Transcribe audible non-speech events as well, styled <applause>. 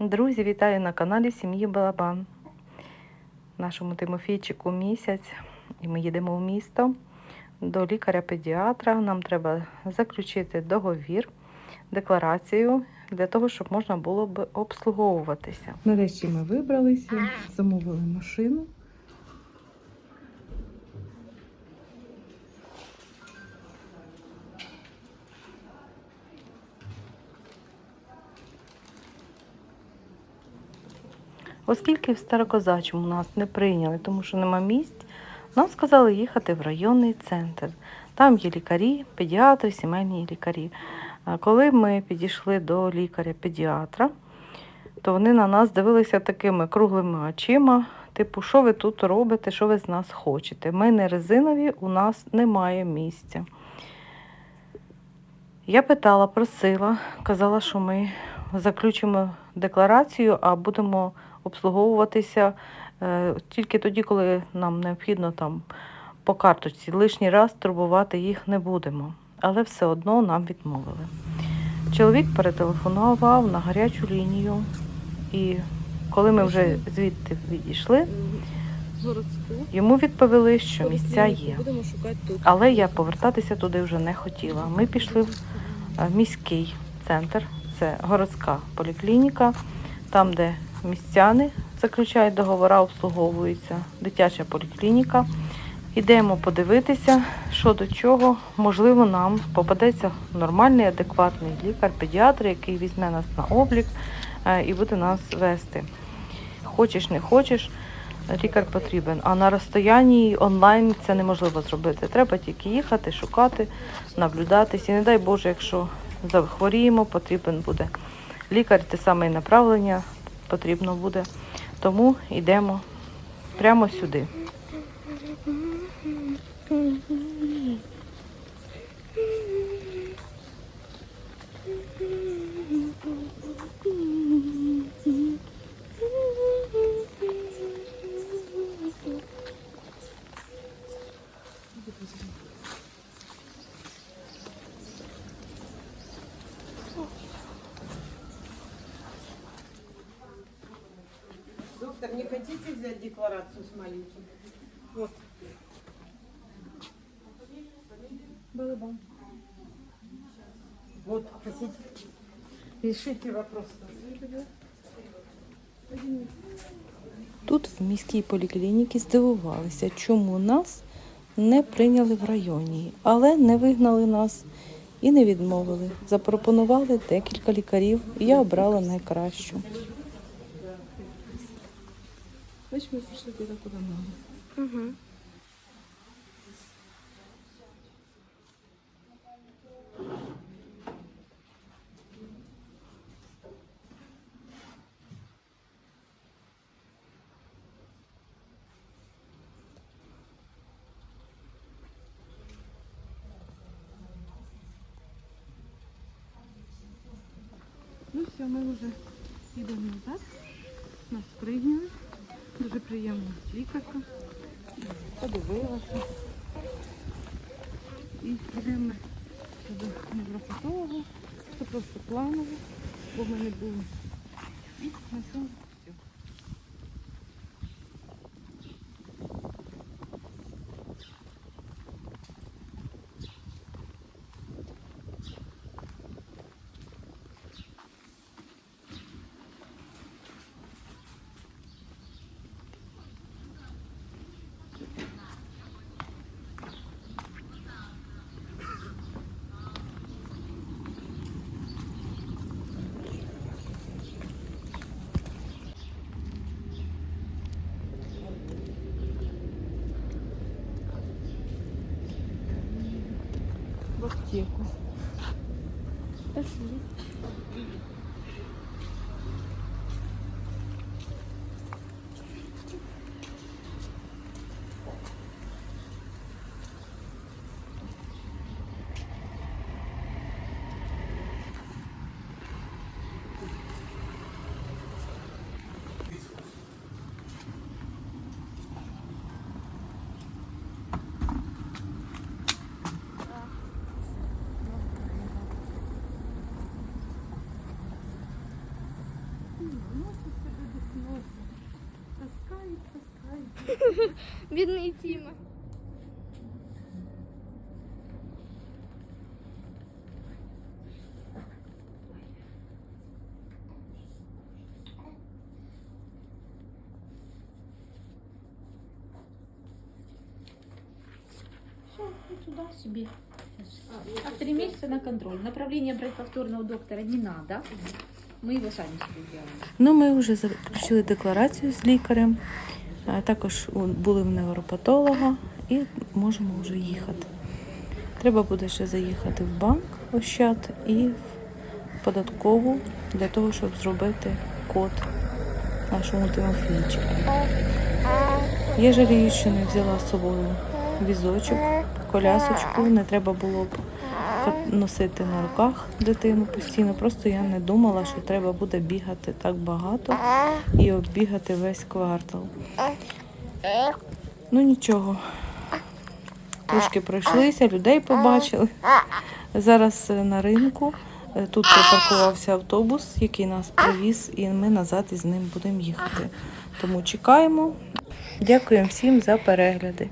Друзі, вітаю на каналі Сім'ї Балабан. Нашому Тимофійчику місяць, і ми їдемо в місто до лікаря-педіатра. Нам треба заключити договір, декларацію для того, щоб можна було б обслуговуватися. Нарешті ми вибралися, замовили машину. Оскільки в Старокозачому нас не прийняли, тому що нема місць, нам сказали їхати в районний центр. Там є лікарі, педіатри, сімейні лікарі. Коли ми підійшли до лікаря-педіатра, то вони на нас дивилися такими круглими очима, типу, що ви тут робите, що ви з нас хочете. Ми не резинові, у нас немає місця. Я питала, просила, казала, що ми заключимо декларацію, а будемо обслуговуватися е, тільки тоді, коли нам необхідно там по карточці. Лишній раз турбувати їх не будемо. Але все одно нам відмовили. Чоловік перетелефонував на гарячу лінію, і коли ми вже звідти відійшли, йому відповіли, що місця є. Але я повертатися туди вже не хотіла. Ми пішли в е, міський центр, це городська поліклініка, там, де містяни заключають договори, обслуговуються, дитяча поліклініка. Ідемо подивитися, що до чого. Можливо, нам попадеться нормальний, адекватний лікар-педіатр, який візьме нас на облік е, і буде нас вести. Хочеш, не хочеш, лікар потрібен. А на розстоянні онлайн це неможливо зробити. Треба тільки їхати, шукати, наблюдатись. І не дай Боже, якщо захворіємо, потрібен буде лікар, те саме направлення потрібно буде. Тому йдемо прямо сюди. Доктор, не хотите взять декларацию с маленьким? Вот. Вот, хотите? Решите вопрос. Тут в міській поліклініці здивувалися, чому нас не прийняли в районі, але не вигнали нас і не відмовили. Запропонували декілька лікарів, і я обрала найкращу. Значить, ми прийшли туди, куди надо. Угу. Ну все, ми вже йдемо назад. Нас прийняли. Дуже приємна лікарка. Подивилася. І йдемо до невропатолога. Це просто планово, бо в мене було. І на <laughs> Бідний Тіма. Все, и туда себе. А три месяца на контроль. Направление брать повторно у доктора не надо. Мы его сами себе делаем. Ну, ми вже заключили декларацію з лікарем, а Також були в невропатолога і можемо вже їхати. Треба буде ще заїхати в банк Ощад і в податкову для того, щоб зробити код нашому Тимофійчику. Я жалію, що не взяла з собою візочок, колясочку, не треба було б носити на руках дитину постійно. Просто я не думала, що треба буде бігати так багато і оббігати весь квартал. Ну нічого. Трошки пройшлися, людей побачили. Зараз е, на ринку. Е, Тут припаркувався автобус, який нас привіз, і ми назад із ним будемо їхати. Тому чекаємо. Дякуємо всім за перегляди.